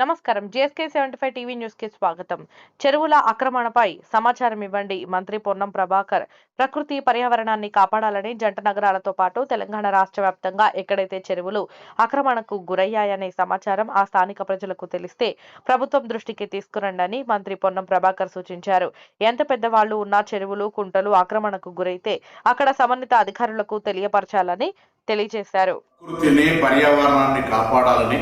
నమస్కారం. JSK seventy five TV న్యూస్కి స్వాగతం. చెరువుల ఆక్రమణపై సమాచారం ఇవ్వండి. మంత్రి పొన్నం ప్రభాకర్ ప్రకృతి పర్యావరణాన్ని కాపాడాలని జంట నగరాలతో పాటు తెలంగాణ రాష్ట్ర వ్యాప్తంగా ఎక్కడైతే చెరువులు ఆక్రమణకు గురయ్యాయనే సమాచారం ఆ స్థానిక ప్రజలకు తెలిస్తే ప్రభుత్వం దృష్టికి తీసుకురండని మంత్రి పొన్నం ప్రభాకర్ సూచించారు. ఎంత పెద్దవాళ్ళు ఉన్నా చెరువులు కుంటలు ఆక్రమణకు గురైతే అక్కడ సంబంధిత అధికారులకు తెలియపరచాలని తెలియజేశారు. పర్యావరణాన్ని కాపాడాలని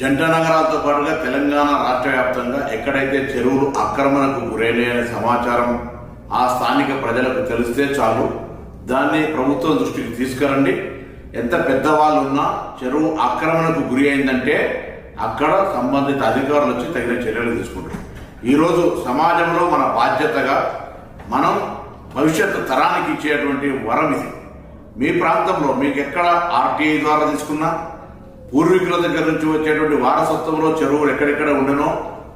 జంట నగరాలతో పాటుగా తెలంగాణ రాష్ట్ర వ్యాప్తంగా ఎక్కడైతే చెరువులు ఆక్రమణకు గురైనాయనే సమాచారం ఆ స్థానిక ప్రజలకు తెలిస్తే చాలు. దాన్ని ప్రభుత్వం దృష్టికి తీసుకురండి. ఎంత పెద్దవాళ్ళు ఉన్నా చెరువు ఆక్రమణకు గురి అయిందంటే అక్కడ సంబంధిత అధికారులు వచ్చి తగిన చర్యలు తీసుకుంటారు. ఈరోజు సమాజంలో మన బాధ్యతగా మనం భవిష్యత్తు తరానికి ఇచ్చేటువంటి వరం ఇది. మీ ప్రాంతంలో మీకు ఎక్కడ ఆర్టీఐ ద్వారా తీసుకున్నా పూర్వీకుల దగ్గర నుంచి వచ్చేటువంటి వారసత్వంలో చెరువులు ఎక్కడెక్కడ ఉండనో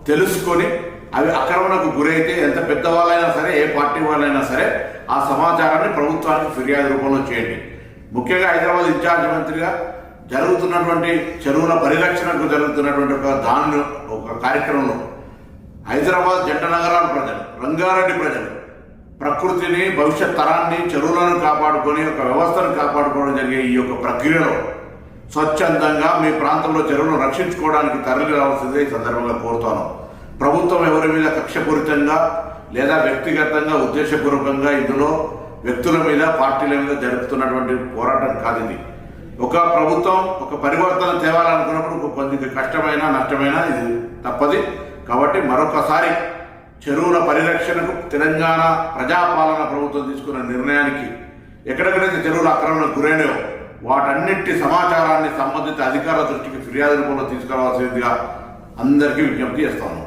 తెలుసుకొని అవి ఆక్రమణకు గురైతే ఎంత పెద్దవాళ్ళైనా సరే ఏ పార్టీ వాళ్ళైనా సరే ఆ సమాచారాన్ని ప్రభుత్వానికి ఫిర్యాదు రూపంలో చేయండి. ముఖ్యంగా హైదరాబాద్ ఇన్ఛార్జ్ మంత్రిగా జరుగుతున్నటువంటి చెరువుల పరిరక్షణకు జరుగుతున్నటువంటి ఒక దాని ఒక కార్యక్రమంలో హైదరాబాద్ జంట నగరాల ప్రజలు రంగారెడ్డి ప్రజలు ప్రకృతిని భవిష్యత్ తరాన్ని చెరువులను కాపాడుకొని ఒక వ్యవస్థను కాపాడుకోవడం జరిగే ఈ యొక్క ప్రక్రియలో స్వచ్ఛందంగా మీ ప్రాంతంలో చెరువును రక్షించుకోవడానికి తరలి రావాల్సిందే ఈ సందర్భంగా కోరుతాను. ప్రభుత్వం ఎవరి మీద కక్షపూరితంగా లేదా వ్యక్తిగతంగా ఉద్దేశపూర్వకంగా ఇందులో వ్యక్తుల మీద పార్టీల మీద జరుపుతున్నటువంటి పోరాటం కాదు ఇది. ఒక ప్రభుత్వం ఒక పరివర్తన తేవాలనుకున్నప్పుడు కొంచెం కష్టమైన నష్టమైన ఇది తప్పది. కాబట్టి మరొకసారి చెరువుల పరిరక్షణకు తెలంగాణ ప్రజాపాలన ప్రభుత్వం తీసుకున్న నిర్ణయానికి ఎక్కడెక్కడైతే చెరువుల ఆక్రమణకు గురైనవో వాటన్నిటి సమాచారాన్ని సంబంధిత అధికారుల దృష్టికి ఫిర్యాదు రూపంలో తీసుకురావాల్సిందిగా అందరికీ విజ్ఞప్తి చేస్తాను.